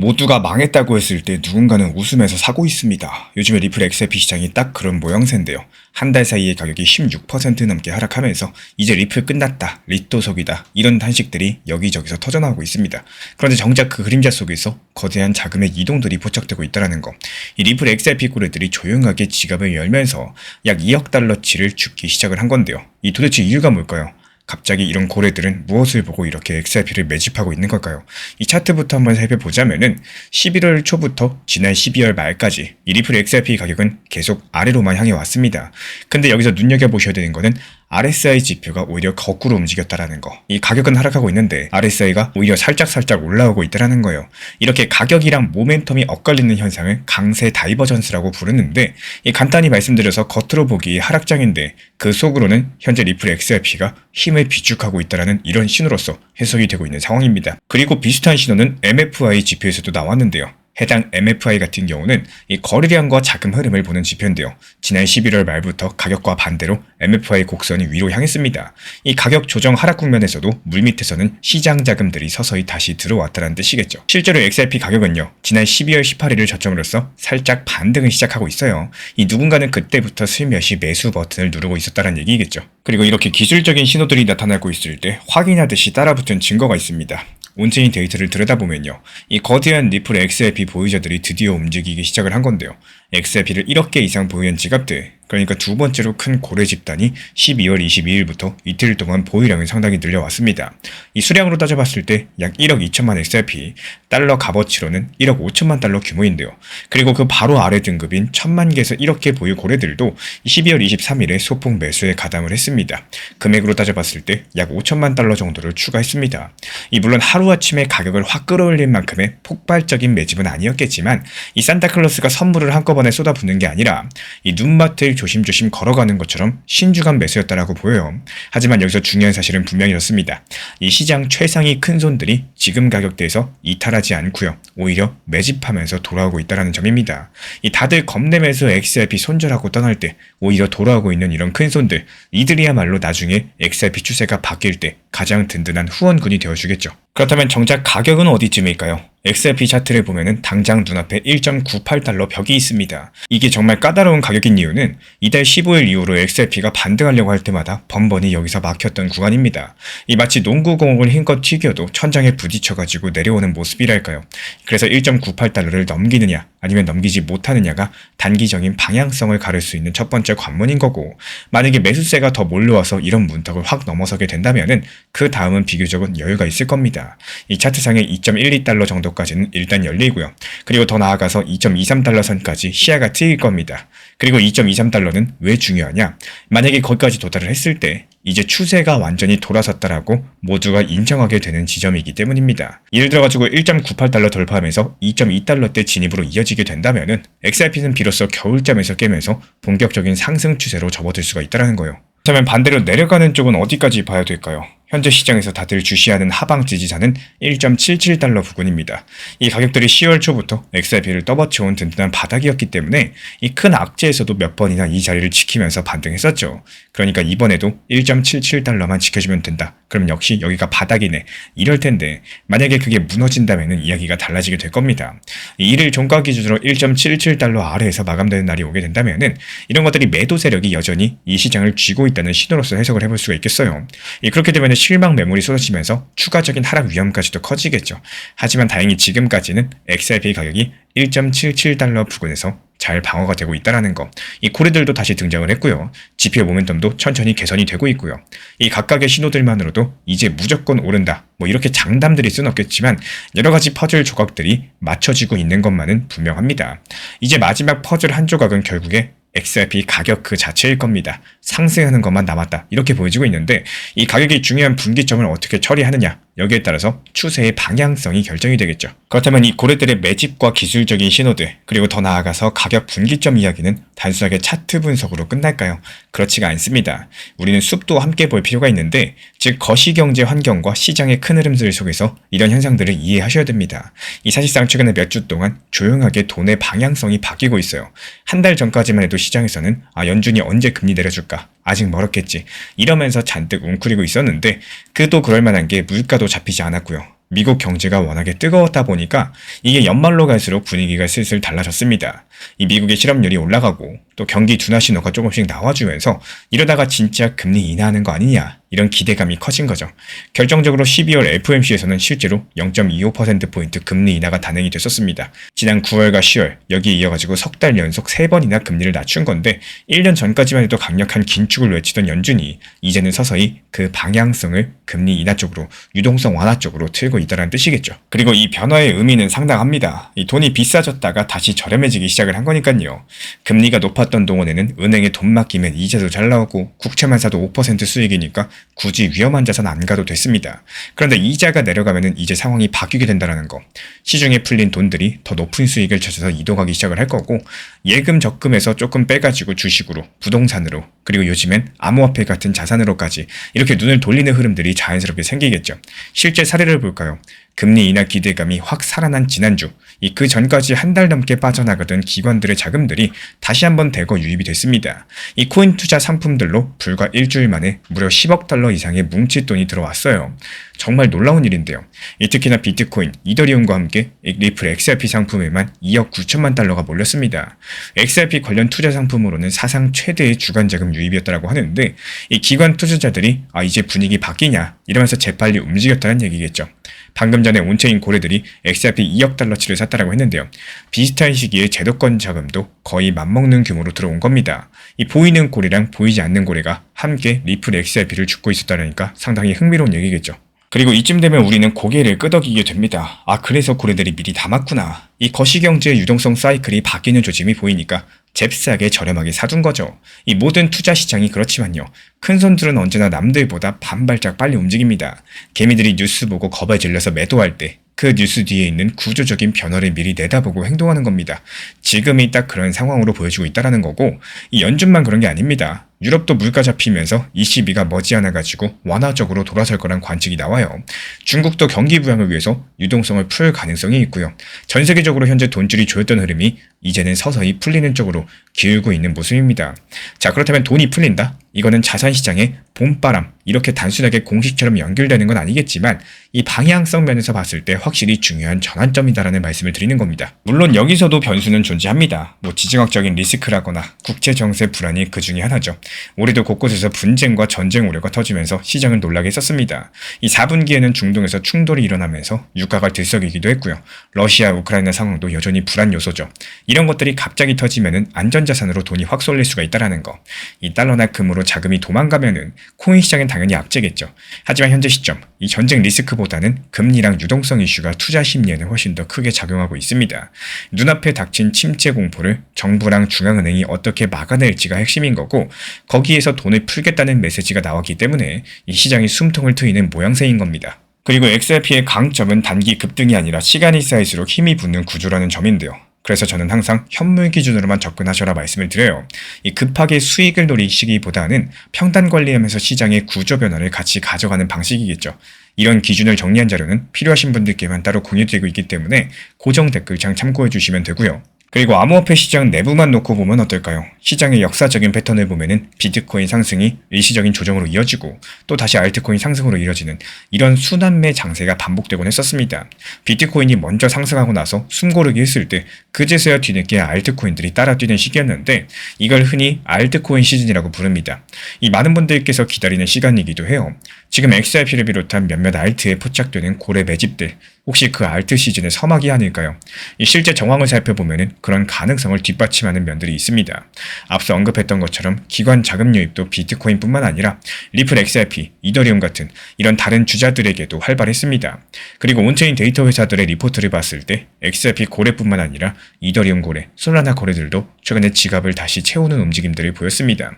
모두가 망했다고 했을 때 누군가는 웃으면서 사고 있습니다. 요즘에 리플 XRP 시장이 딱 그런 모양새인데요. 한 달 사이에 가격이 16% 넘게 하락하면서 이제 리플 끝났다, 리또속이다 이런 단식들이 여기저기서 터져나오고 있습니다. 그런데 정작 그 그림자 속에서 거대한 자금의 이동들이 포착되고 있다는 거. 이 리플 XRP 꼬리들이 조용하게 지갑을 열면서 약 2억 달러치를 줍기 시작을 한 건데요. 이 도대체 이유가 뭘까요? 갑자기 이런 고래들은 무엇을 보고 이렇게 XRP를 매집하고 있는 걸까요? 이 차트부터 한번 살펴보자면은 11월 초부터 지난 12월 말까지 이 리플 XRP 가격은 계속 아래로만 향해 왔습니다. 근데 여기서 눈여겨보셔야 되는 거는 RSI 지표가 오히려 거꾸로 움직였다라는 거. 이 가격은 하락하고 있는데 RSI가 오히려 살짝살짝 올라오고 있다라는 거예요. 이렇게 가격이랑 모멘텀이 엇갈리는 현상을 강세 다이버전스라고 부르는데 이 간단히 말씀드려서 겉으로 보기에 하락장인데 그 속으로는 현재 리플 XRP가 힘을 비축하고 있다라는 이런 신호로서 해석이 되고 있는 상황입니다. 그리고 비슷한 신호는 MFI 지표에서도 나왔는데요. 해당 MFI 같은 경우는 이 거래량과 자금 흐름을 보는 지표인데요. 지난 11월 말부터 가격과 반대로 MFI 곡선이 위로 향했습니다. 이 가격 조정 하락 국면에서도 물밑에서는 시장 자금들이 서서히 다시 들어왔다는 뜻이겠죠. 실제로 XRP 가격은요. 지난 12월 18일을 저점으로서 살짝 반등을 시작하고 있어요. 이 누군가는 그때부터 슬며시 매수 버튼을 누르고 있었다는 얘기겠죠. 그리고 이렇게 기술적인 신호들이 나타나고 있을 때 확인하듯이 따라붙은 증거가 있습니다. 온체인 데이터를 들여다보면요. 이 거대한 리플 XRP 보유자들이 드디어 움직이기 시작을 한 건데요. XRP를 1억 개 이상 보유한 지갑들, 그러니까 두 번째로 큰 고래 집단이 12월 22일부터 이틀 동안 보유량이 상당히 늘려왔습니다. 이 수량으로 따져봤을 때 약 1억 2천만 XRP, 달러 값어치로는 1억 5천만 달러 규모인데요. 그리고 그 바로 아래 등급인 1천만 개에서 1억 개 보유 고래들도 12월 23일에 소폭 매수에 가담을 했습니다. 금액으로 따져봤을 때 약 5천만 달러 정도를 추가했습니다. 이 물론 하루아침에 가격을 확 끌어올린 만큼의 폭발적인 매집은 아니었겠지만 이 산타클로스가 선물을 한꺼번에 쏟아붓는 게 아니라 이 눈밭을 조심조심 걸어가는 것처럼 신중한 매수였다라고 보여요. 하지만 여기서 중요한 사실은 분명히 이렇습니다. 이 시장 최상위 큰 손들이 지금 가격대에서 이탈하지 않고요. 오히려 매집하면서 돌아오고 있다는 점입니다. 이 다들 겁내면서 XRP 손절하고 떠날 때 오히려 돌아오고 있는 이런 큰 손들 이들이야말로 나중에 XRP 추세가 바뀔 때 가장 든든한 후원군이 되어주겠죠. 그렇다면 정작 가격은 어디쯤일까요? XRP 차트를 보면은 당장 눈앞에 1.98달러 벽이 있습니다. 이게 정말 까다로운 가격인 이유는 이달 15일 이후로 XRP가 반등하려고 할 때마다 번번이 여기서 막혔던 구간입니다. 이 마치 농구공을 힘껏 튀겨도 천장에 부딪혀가지고 내려오는 모습이랄까요. 그래서 1.98달러를 넘기느냐 아니면 넘기지 못하느냐가 단기적인 방향성을 가를 수 있는 첫 번째 관문인 거고 만약에 매수세가 더 몰려와서 이런 문턱을 확 넘어서게 된다면은 그 다음은 비교적은 여유가 있을 겁니다. 이 차트상의 2.12달러 정도까지는 일단 열리고요. 그리고 더 나아가서 2.23달러 선까지 시야가 트일 겁니다. 그리고 2.23달러는 왜 중요하냐? 만약에 거기까지 도달을 했을 때 이제 추세가 완전히 돌아섰다라고 모두가 인정하게 되는 지점이기 때문입니다. 예를 들어가지고 1.98달러 돌파하면서 2.2달러대 진입으로 이어지게 된다면은 XRP는 비로소 겨울잠에서 깨면서 본격적인 상승 추세로 접어들 수가 있다는 거예요. 그렇다면 반대로 내려가는 쪽은 어디까지 봐야 될까요? 현재 시장에서 다들 주시하는 하방 지지자는 1.77달러 부근입니다. 이 가격들이 10월 초부터 XRP를 떠받쳐온 든든한 바닥이었기 때문에 이 큰 악재에서도 몇 번이나 이 자리를 지키면서 반등했었죠. 그러니까 이번에도 1.77달러만 지켜주면 된다. 그럼 역시 여기가 바닥이네. 이럴 텐데 만약에 그게 무너진다면 이야기가 달라지게 될 겁니다. 이를 종가 기준으로 1.77달러 아래에서 마감되는 날이 오게 된다면 이런 것들이 매도 세력이 여전히 이 시장을 쥐고 있다는 신호로서 해석을 해볼 수가 있겠어요. 그렇게 되면 실망 매물이 쏟아지면서 추가적인 하락 위험까지도 커지겠죠. 하지만 다행히 지금까지는 XRP 가격이 1.77달러 부근에서 잘 방어가 되고 있다는 거. 이 고래들도 다시 등장을 했고요. 지표 모멘텀도 천천히 개선이 되고 있고요. 이 각각의 신호들만으로도 이제 무조건 오른다. 뭐 이렇게 장담드릴 수는 없겠지만 여러 가지 퍼즐 조각들이 맞춰지고 있는 것만은 분명합니다. 이제 마지막 퍼즐 한 조각은 결국에 XRP 가격 그 자체일 겁니다. 상승하는 것만 남았다. 이렇게 보여지고 있는데 이 가격이 중요한 분기점을 어떻게 처리하느냐 여기에 따라서 추세의 방향성이 결정이 되겠죠. 그렇다면 이 고래들의 매집과 기술적인 신호들 그리고 더 나아가서 가격 분기점 이야기는 단순하게 차트 분석으로 끝날까요? 그렇지가 않습니다. 우리는 숲도 함께 볼 필요가 있는데 즉 거시경제 환경과 시장의 큰 흐름들 속에서 이런 현상들을 이해하셔야 됩니다. 이 사실상 최근에 몇 주 동안 조용하게 돈의 방향성이 바뀌고 있어요. 한 달 전까지만 해도 시장에서는 아 연준이 언제 금리 내려줄까 아직 멀었겠지 이러면서 잔뜩 웅크리고 있었는데 그도 그럴 만한 게 물가도 잡히지 않았고요. 미국 경제가 워낙에 뜨거웠다 보니까 이게 연말로 갈수록 분위기가 슬슬 달라졌습니다. 이 미국의 실업률이 올라가고 또 경기 둔화 신호가 조금씩 나와주면서 이러다가 진짜 금리 인하하는 거 아니냐 이런 기대감이 커진 거죠. 결정적으로 12월 FOMC에서는 실제로 0.25%포인트 금리 인하가 단행이 됐었습니다. 지난 9월과 10월 여기에 이어가지고 석 달 연속 3번이나 금리를 낮춘 건데 1년 전까지만 해도 강력한 긴축을 외치던 연준이 이제는 서서히 그 방향성을 금리 인하 쪽으로 유동성 완화 쪽으로 틀고 있다는 뜻이겠죠. 그리고 이 변화의 의미는 상당합니다. 이 돈이 비싸졌다가 다시 저렴해지기 시작을 한 거니까요. 금리가 높았던 동안에는 은행에 돈 맡기면 이자도 잘 나오고 국채만 사도 5% 수익이니까 굳이 위험한 자산 안 가도 됐습니다. 그런데 이자가 내려가면은 이제 상황이 바뀌게 된다는 거. 시중에 풀린 돈들이 더 높은 수익을 찾아서 이동하기 시작을 할 거고 예금 적금에서 조금 빼가지고 주식으로 부동산으로 그리고 요즘엔 암호화폐 같은 자산으로까지 이렇게 눈을 돌리는 흐름들이 자연스럽게 생기겠죠. 실제 사례를 볼까요? 금리 인하 기대감이 확 살아난 지난주, 이 그 전까지 한 달 넘게 빠져나가던 기관들의 자금들이 다시 한번 대거 유입이 됐습니다. 이 코인 투자 상품들로 불과 일주일 만에 무려 10억 달러 이상의 뭉칫돈이 들어왔어요. 정말 놀라운 일인데요. 이 특히나 비트코인, 이더리움과 함께 이 리플 XRP 상품에만 2억 9천만 달러가 몰렸습니다. XRP 관련 투자 상품으로는 사상 최대의 주간 자금 유입이었다고 하는데 이 기관 투자자들이 아 이제 분위기 바뀌냐 이러면서 재빨리 움직였다는 얘기겠죠. 방금 전에 온체인 고래들이 XRP 2억 달러치를 샀다라고 했는데요. 비슷한 시기에 제도권 자금도 거의 맞먹는 규모로 들어온 겁니다. 이 보이는 고래랑 보이지 않는 고래가 함께 리플 XRP를 죽고 있었다니까 상당히 흥미로운 얘기겠죠. 그리고 이쯤 되면 우리는 고개를 끄덕이게 됩니다. 아, 그래서 고래들이 미리 담았구나. 이 거시경제의 유동성 사이클이 바뀌는 조짐이 보이니까 잽싸게 저렴하게 사둔 거죠. 이 모든 투자 시장이 그렇지만요. 큰 손들은 언제나 남들보다 반발짝 빨리 움직입니다. 개미들이 뉴스 보고 겁에 질려서 매도할 때 그 뉴스 뒤에 있는 구조적인 변화를 미리 내다보고 행동하는 겁니다. 지금이 딱 그런 상황으로 보여지고 있다는 거고 이 연준만 그런 게 아닙니다. 유럽도 물가 잡히면서 ECB가 머지않아 가지고 완화적으로 돌아설 거란 관측이 나와요. 중국도 경기 부양을 위해서 유동성을 풀 가능성이 있고요. 전 세계적으로 현재 돈줄이 조였던 흐름이 이제는 서서히 풀리는 쪽으로 기울고 있는 모습입니다. 자, 그렇다면 돈이 풀린다? 이거는 자산 시장의 봄바람, 이렇게 단순하게 공식처럼 연결되는 건 아니겠지만 이 방향성 면에서 봤을 때 확실히 중요한 전환점이다라는 말씀을 드리는 겁니다. 물론 여기서도 변수는 존재합니다. 뭐 지정학적인 리스크라거나 국제 정세 불안이 그 중에 하나죠. 올해도 곳곳에서 분쟁과 전쟁 우려가 터지면서 시장을 놀라게 했었습니다. 이 4분기에는 중동에서 충돌이 일어나면서 유가가 들썩이기도 했고요. 러시아, 우크라이나 상황도 여전히 불안 요소죠. 이런 것들이 갑자기 터지면은 안전자산으로 돈이 확 쏠릴 수가 있다라는 거. 이 달러나 금으로 자금이 도망가면은 코인 시장엔 당연히 악재겠죠. 하지만 현재 시점, 이 전쟁 리스크보다는 금리랑 유동성 이슈가 투자 심리에는 훨씬 더 크게 작용하고 있습니다. 눈앞에 닥친 침체 공포를 정부랑 중앙은행이 어떻게 막아낼지가 핵심인 거고 거기에서 돈을 풀겠다는 메시지가 나왔기 때문에 이 시장이 숨통을 트이는 모양새인 겁니다. 그리고 XRP의 강점은 단기 급등이 아니라 시간이 쌓일수록 힘이 붙는 구조라는 점인데요. 그래서 저는 항상 현물 기준으로만 접근하셔라 말씀을 드려요. 이 급하게 수익을 노리시기보다는 평단 관리하면서 시장의 구조 변화를 같이 가져가는 방식이겠죠. 이런 기준을 정리한 자료는 필요하신 분들께만 따로 공유되고 있기 때문에 고정 댓글창 참고해 주시면 되고요. 그리고 암호화폐 시장 내부만 놓고 보면 어떨까요? 시장의 역사적인 패턴을 보면은 비트코인 상승이 일시적인 조정으로 이어지고 또 다시 알트코인 상승으로 이어지는 이런 순환매 장세가 반복되곤 했었습니다. 비트코인이 먼저 상승하고 나서 숨고르기 했을 때 그제서야 뒤늦게 알트코인들이 따라 뛰는 시기였는데 이걸 흔히 알트코인 시즌이라고 부릅니다. 이 많은 분들께서 기다리는 시간이기도 해요. 지금 XRP를 비롯한 몇몇 알트에 포착되는 고래 매집들 혹시 그 알트 시즌의 서막이 아닐까요? 이 실제 정황을 살펴보면 그런 가능성을 뒷받침하는 면들이 있습니다. 앞서 언급했던 것처럼 기관 자금 유입도 비트코인뿐만 아니라 리플 XRP, 이더리움 같은 이런 다른 주자들에게도 활발했습니다. 그리고 온체인 데이터 회사들의 리포트를 봤을 때 XRP 고래뿐만 아니라 이더리움 고래, 솔라나 고래들도 최근에 지갑을 다시 채우는 움직임들을 보였습니다.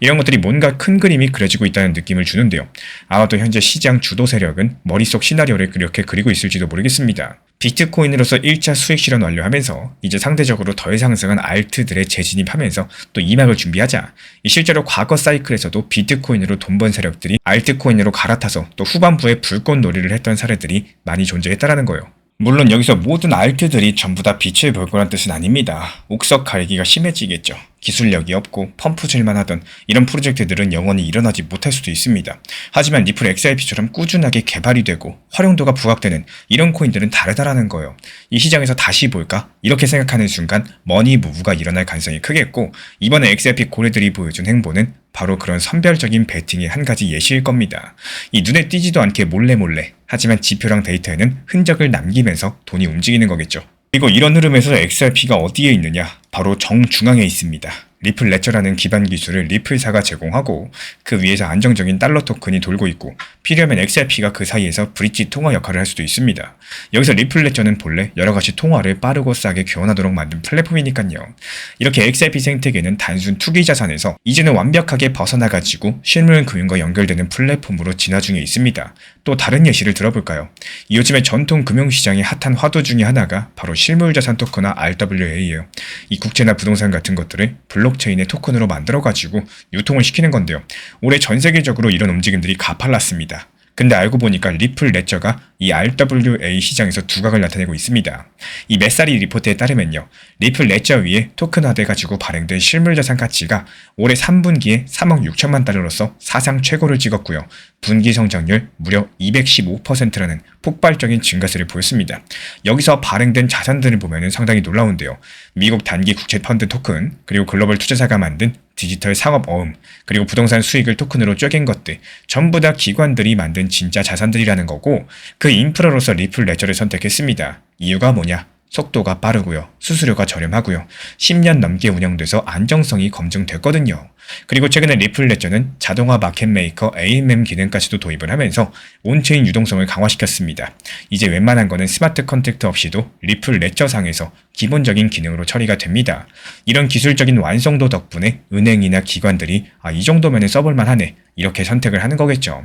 이런 것들이 뭔가 큰 그림이 그려지고 있다는 느낌을 주는데요. 아마도 현재 시장 주도 세력은 머릿속 시나리오를 그렇게 그리고 있을지도 모르겠습니다. 비트코인으로서 1차 수익 실현 완료하면서 이제 상대적으로 덜 상승한 알트들의 재진입하면서 또 이막을 준비하자 실제로 과거 사이클에서도 비트코인으로 돈 번 세력들이 알트코인으로 갈아타서 또 후반부에 불꽃 놀이를 했던 사례들이 많이 존재했다라는 거예요. 물론 여기서 모든 알트들이 전부 다 빛을 볼 거란 뜻은 아닙니다. 옥석 갈기가 심해지겠죠. 기술력이 없고 펌프질만 하던 이런 프로젝트들은 영원히 일어나지 못할 수도 있습니다. 하지만 리플 XRP처럼 꾸준하게 개발이 되고 활용도가 부각되는 이런 코인들은 다르다라는 거예요. 이 시장에서 다시 볼까? 이렇게 생각하는 순간 머니 무브가 일어날 가능성이 크겠고 이번에 XRP 고래들이 보여준 행보는 바로 그런 선별적인 베팅의 한 가지 예시일 겁니다. 이 눈에 띄지도 않게 몰래 몰래 하지만 지표랑 데이터에는 흔적을 남기면서 돈이 움직이는 거겠죠. 그리고 이런 흐름에서 XRP가 어디에 있느냐? 바로 정중앙에 있습니다. 리플 레저라는 기반 기술을 리플사가 제공하고 그 위에서 안정적인 달러 토큰이 돌고 있고 필요하면 XRP가 그 사이에서 브릿지 통화 역할을 할 수도 있습니다. 여기서 리플 레저는 본래 여러 가지 통화를 빠르고 싸게 교환하도록 만든 플랫폼이니까요. 이렇게 XRP 생태계는 단순 투기 자산에서 이제는 완벽하게 벗어나가지고 실물 금융과 연결되는 플랫폼으로 진화 중에 있습니다. 또 다른 예시를 들어볼까요? 요즘에 전통 금융시장의 핫한 화두 중에 하나가 바로 실물 자산 토큰화 RWA예요. 이 국채나 부동산 같은 것들을 블록 체인의 토큰으로 만들어가지고 유통을 시키는 건데요. 올해 전 세계적으로 이런 움직임들이 가팔랐습니다. 근데 알고 보니까 리플 레저가 이 RWA 시장에서 두각을 나타내고 있습니다. 이 메사리 리포트에 따르면요. 리플 레저 위에 토큰화돼 가지고 발행된 실물 자산 가치가 올해 3분기에 3억 6천만 달러로서 사상 최고를 찍었고요. 분기 성장률 무려 215%라는 폭발적인 증가세를 보였습니다. 여기서 발행된 자산들을 보면 상당히 놀라운데요. 미국 단기 국채 펀드 토큰, 그리고 글로벌 투자사가 만든 디지털 상업 어음, 그리고 부동산 수익을 토큰으로 쪼갠 것들, 전부 다 기관들이 만든 진짜 자산들이라는 거고, 그 인프라로서 리플 레저를 선택했습니다. 이유가 뭐냐? 속도가 빠르고요. 수수료가 저렴하고요. 10년 넘게 운영돼서 안정성이 검증됐거든요. 그리고 최근에 리플 레저는 자동화 마켓 메이커 AMM 기능까지도 도입을 하면서 온체인 유동성을 강화시켰습니다. 이제 웬만한 거는 스마트 컨택트 없이도 리플 레저 상에서 기본적인 기능으로 처리가 됩니다. 이런 기술적인 완성도 덕분에 은행이나 기관들이 아, 이 정도면 써볼만 하네. 이렇게 선택을 하는 거겠죠.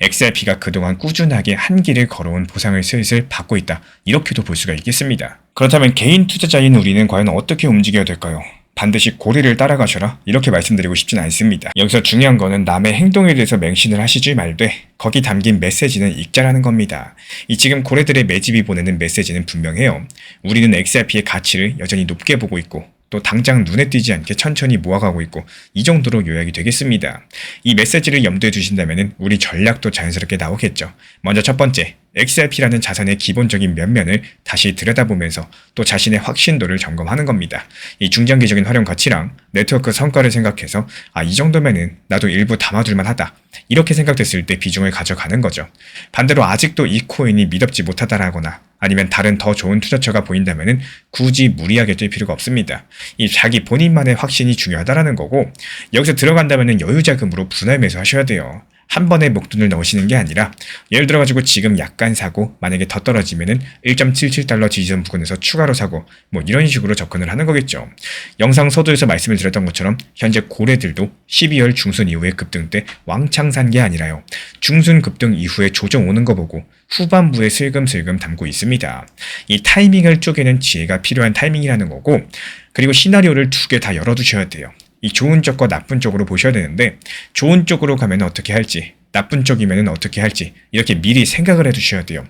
XRP가 그동안 꾸준하게 한 길을 걸어온 보상을 슬슬 받고 있다. 이렇게도 볼 수가 있겠습니다. 그렇다면 개인 투자자인 우리는 과연 어떻게 움직여야 될까요? 반드시 고리를 따라가셔라 이렇게 말씀드리고 싶진 않습니다. 여기서 중요한 거는 남의 행동에 대해서 맹신을 하시지 말되 거기 담긴 메시지는 읽자라는 겁니다. 이 지금 고래들의 매집이 보내는 메시지는 분명해요. 우리는 XRP의 가치를 여전히 높게 보고 있고 또 당장 눈에 띄지 않게 천천히 모아가고 있고 이 정도로 요약이 되겠습니다. 이 메시지를 염두에 두신다면 우리 전략도 자연스럽게 나오겠죠. 먼저 첫 번째, XRP라는 자산의 기본적인 면면을 다시 들여다보면서 또 자신의 확신도를 점검하는 겁니다. 이 중장기적인 활용 가치랑 네트워크 성과를 생각해서 아, 이 정도면은 나도 일부 담아둘만 하다. 이렇게 생각됐을 때 비중을 가져가는 거죠. 반대로 아직도 이 코인이 믿업지 못하다라거나 아니면 다른 더 좋은 투자처가 보인다면은 굳이 무리하게 뛸 필요가 없습니다. 이 자기 본인만의 확신이 중요하다라는 거고 여기서 들어간다면은 여유 자금으로 분할 매수하셔야 돼요. 한 번에 목돈을 넣으시는 게 아니라 예를 들어가지고 지금 약간 사고 만약에 더 떨어지면은 1.77달러 지지선 부근에서 추가로 사고 뭐 이런 식으로 접근을 하는 거겠죠. 영상 서두에서 말씀을 드렸던 것처럼 현재 고래들도 12월 중순 이후의 급등 때 왕창 산 게 아니라요. 중순 급등 이후에 조정 오는 거 보고 후반부에 슬금슬금 담고 있습니다. 이 타이밍을 쪼개는 지혜가 필요한 타이밍이라는 거고 그리고 시나리오를 두 개 다 열어두셔야 돼요. 이 좋은 쪽과 나쁜 쪽으로 보셔야 되는데 좋은 쪽으로 가면 어떻게 할지 나쁜 쪽이면 어떻게 할지 이렇게 미리 생각을 해두셔야 돼요.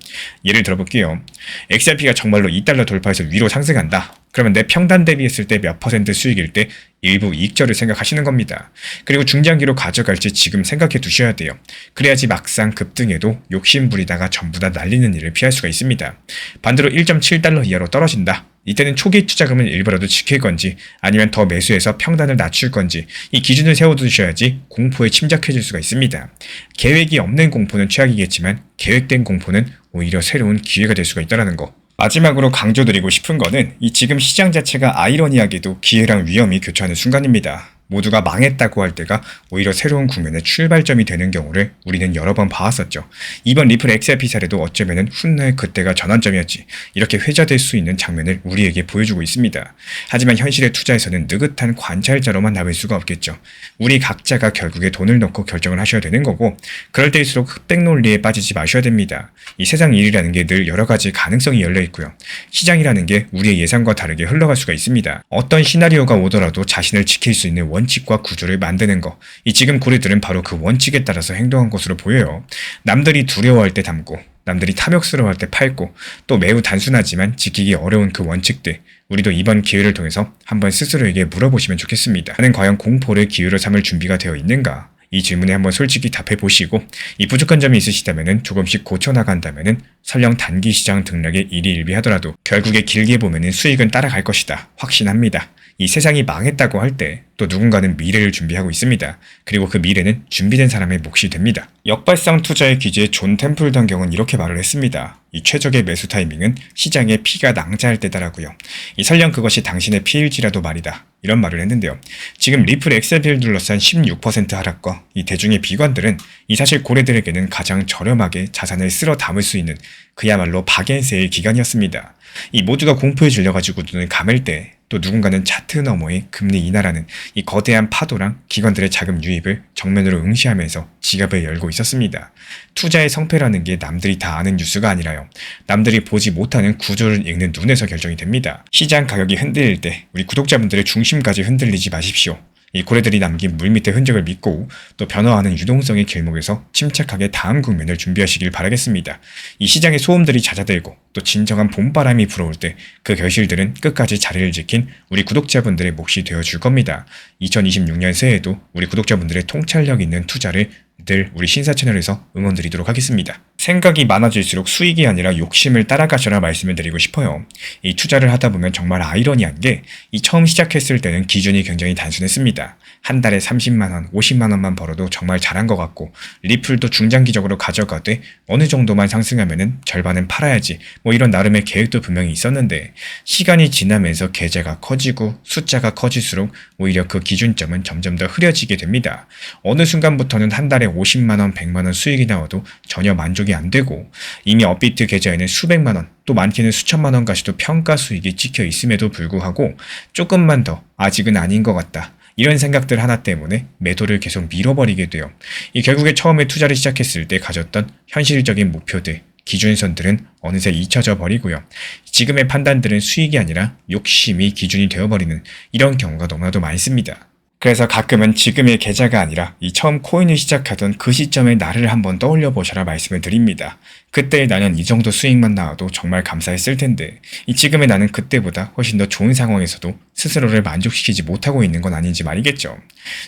예를 들어볼게요. XRP가 정말로 2달러 돌파해서 위로 상승한다. 그러면 내 평단 대비했을 때 몇 퍼센트 수익일 때 일부 이익절을 생각하시는 겁니다. 그리고 중장기로 가져갈지 지금 생각해 두셔야 돼요. 그래야지 막상 급등해도 욕심 부리다가 전부 다 날리는 일을 피할 수가 있습니다. 반대로 1.7달러 이하로 떨어진다. 이때는 초기 투자금을 일부라도 지킬 건지 아니면 더 매수해서 평단을 낮출 건지 이 기준을 세워두셔야지 공포에 침착해질 수가 있습니다. 계획이 없는 공포는 최악이겠지만 계획된 공포는 오히려 새로운 기회가 될 수가 있다는 거. 마지막으로 강조드리고 싶은 거는 이 지금 시장 자체가 아이러니하게도 기회랑 위험이 교차하는 순간입니다. 모두가 망했다고 할 때가 오히려 새로운 국면의 출발점이 되는 경우를 우리는 여러 번 봐왔었죠. 이번 리플 XRP 사례도 어쩌면 훗날 그때가 전환점이었지. 이렇게 회자될 수 있는 장면을 우리에게 보여주고 있습니다. 하지만 현실의 투자에서는 느긋한 관찰자로만 남을 수가 없겠죠. 우리 각자가 결국에 돈을 넣고 결정을 하셔야 되는 거고 그럴 때일수록 흑백 논리에 빠지지 마셔야 됩니다. 이 세상 일이라는 게 늘 여러 가지 가능성이 열려 있고요. 시장이라는 게 우리의 예상과 다르게 흘러갈 수가 있습니다. 어떤 시나리오가 오더라도 자신을 지킬 수 있는 원 칙과 구조를 만드는 거. 이 지금 고래들은 바로 그 원칙에 따라서 행동한 것으로 보여요. 남들이 두려워할 때 담고 남들이 탐욕스러워할 때 팔고 또 매우 단순하지만 지키기 어려운 그 원칙들 우리도 이번 기회를 통해서 한번 스스로에게 물어보시면 좋겠습니다. 나는 과연 공포를 기회로 삼을 준비가 되어 있는가? 이 질문에 한번 솔직히 답해 보시고 이 부족한 점이 있으시다면은 조금씩 고쳐 나간다면은 설령 단기 시장 등락에 일희일비하더라도 결국에 길게 보면은 수익은 따라갈 것이다 확신합니다. 이 세상이 망했다고 할 때 또 누군가는 미래를 준비하고 있습니다. 그리고 그 미래는 준비된 사람의 몫이 됩니다. 역발상 투자의 기지의 존 템플던 경은 이렇게 말을 했습니다. 이 최적의 매수 타이밍은 시장에 피가 낭자할 때다라고요. 이 설령 그것이 당신의 피일지라도 말이다. 이런 말을 했는데요. 지금 리플 엑셀비를 둘러싼 16% 하락과 이 대중의 비관들은 이 사실 고래들에게는 가장 저렴하게 자산을 쓸어 담을 수 있는 그야말로 박앤세일 기간이었습니다. 이 모두가 공포에 질려가지고 눈을 감을 때 또 누군가는 차트 너머의 금리 인하라는 이 거대한 파도랑 기관들의 자금 유입을 정면으로 응시하면서 지갑을 열고 있었습니다. 투자의 성패라는 게 남들이 다 아는 뉴스가 아니라요. 남들이 보지 못하는 구조를 읽는 눈에서 결정이 됩니다. 시장 가격이 흔들릴 때 우리 구독자분들의 중심까지 흔들리지 마십시오. 이 고래들이 남긴 물밑의 흔적을 믿고 또 변화하는 유동성의 길목에서 침착하게 다음 국면을 준비하시길 바라겠습니다. 이 시장의 소음들이 잦아들고 또 진정한 봄바람이 불어올 때 그 결실들은 끝까지 자리를 지킨 우리 구독자분들의 몫이 되어줄 겁니다. 2026년 새해에도 우리 구독자분들의 통찰력 있는 투자를 늘 우리 신사 채널에서 응원드리도록 하겠습니다. 생각이 많아질수록 수익이 아니라 욕심을 따라가셔라 말씀을 드리고 싶어요. 이 투자를 하다 보면 정말 아이러니한 게 이 처음 시작했을 때는 기준이 굉장히 단순했습니다. 한 달에 30만원, 50만원만 벌어도 정말 잘한 것 같고 리플도 중장기적으로 가져가되 어느 정도만 상승하면은 절반은 팔아야지 뭐 이런 나름의 계획도 분명히 있었는데 시간이 지나면서 계좌가 커지고 숫자가 커질수록 오히려 그 기준점은 점점 더 흐려지게 됩니다. 어느 순간부터는 한 달에 50만원, 100만원 수익이 나와도 전혀 만족이 안 되고 이미 업비트 계좌에는 수백만 원 또 많게는 수천만 원까지도 평가 수익이 찍혀 있음에도 불구하고 조금만 더 아직은 아닌 것 같다. 이런 생각들 하나 때문에 매도를 계속 밀어버리게 돼요. 이 결국에 처음에 투자를 시작했을 때 가졌던 현실적인 목표들, 기준선들은 어느새 잊혀져 버리고요. 지금의 판단들은 수익이 아니라 욕심이 기준이 되어버리는 이런 경우가 너무나도 많습니다. 그래서 가끔은 지금의 계좌가 아니라 이 처음 코인을 시작하던 그 시점의 나를 한번 떠올려 보셔라 말씀을 드립니다. 그때 나는 이 정도 수익만 나와도 정말 감사했을 텐데 이 지금의 나는 그때보다 훨씬 더 좋은 상황에서도 스스로를 만족시키지 못하고 있는 건 아닌지 말이겠죠.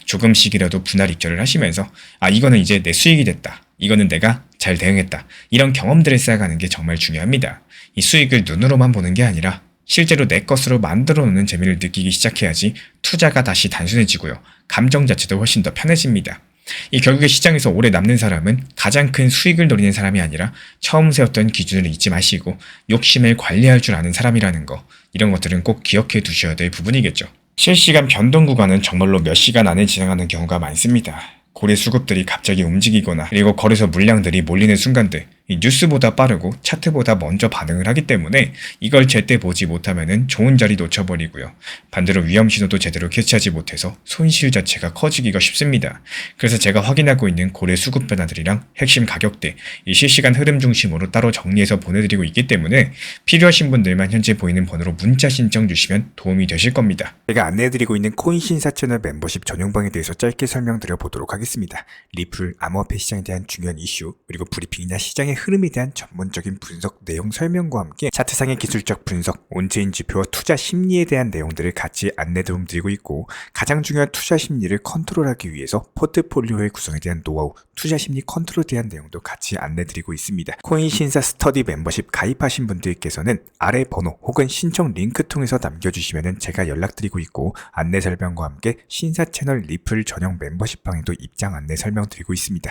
조금씩이라도 분할 입절을 하시면서 아 이거는 이제 내 수익이 됐다. 이거는 내가 잘 대응했다. 이런 경험들을 쌓아가는 게 정말 중요합니다. 이 수익을 눈으로만 보는 게 아니라 실제로 내 것으로 만들어 놓는 재미를 느끼기 시작해야지 투자가 다시 단순해지고요. 감정 자체도 훨씬 더 편해집니다. 이 결국에 시장에서 오래 남는 사람은 가장 큰 수익을 노리는 사람이 아니라 처음 세웠던 기준을 잊지 마시고 욕심을 관리할 줄 아는 사람이라는 거 이런 것들은 꼭 기억해 두셔야 될 부분이겠죠. 실시간 변동 구간은 정말로 몇 시간 안에 진행하는 경우가 많습니다. 고래 수급들이 갑자기 움직이거나 그리고 거래소 물량들이 몰리는 순간들 이 뉴스보다 빠르고 차트보다 먼저 반응을 하기 때문에 이걸 제때 보지 못하면은 좋은 자리 놓쳐버리고요. 반대로 위험 신호도 제대로 캐치하지 못해서 손실 자체가 커지기가 쉽습니다. 그래서 제가 확인하고 있는 고래 수급 변화들이랑 핵심 가격대, 이 실시간 흐름 중심으로 따로 정리해서 보내드리고 있기 때문에 필요하신 분들만 현재 보이는 번호로 문자 신청 주시면 도움이 되실 겁니다. 제가 안내해드리고 있는 코인 신사 채널 멤버십 전용방에 대해서 짧게 설명드려 보도록 하겠습니다. 리플, 암호화폐 시장에 대한 중요한 이슈, 그리고 브리핑이나 시장의 흐름에 대한 전문적인 분석 내용 설명과 함께 차트상의 기술적 분석, 온체인 지표와 투자 심리에 대한 내용들을 같이 안내 도움 드리고 있고 가장 중요한 투자 심리를 컨트롤하기 위해서 포트폴리오의 구성에 대한 노하우, 투자 심리 컨트롤에 대한 내용도 같이 안내 드리고 있습니다. 코인 신사 스터디 멤버십 가입하신 분들께서는 아래 번호 혹은 신청 링크 통해서 남겨주시면 제가 연락드리고 있고 안내 설명과 함께 신사 채널 리플 전용 멤버십 방에도 입장 안내 설명드리고 있습니다.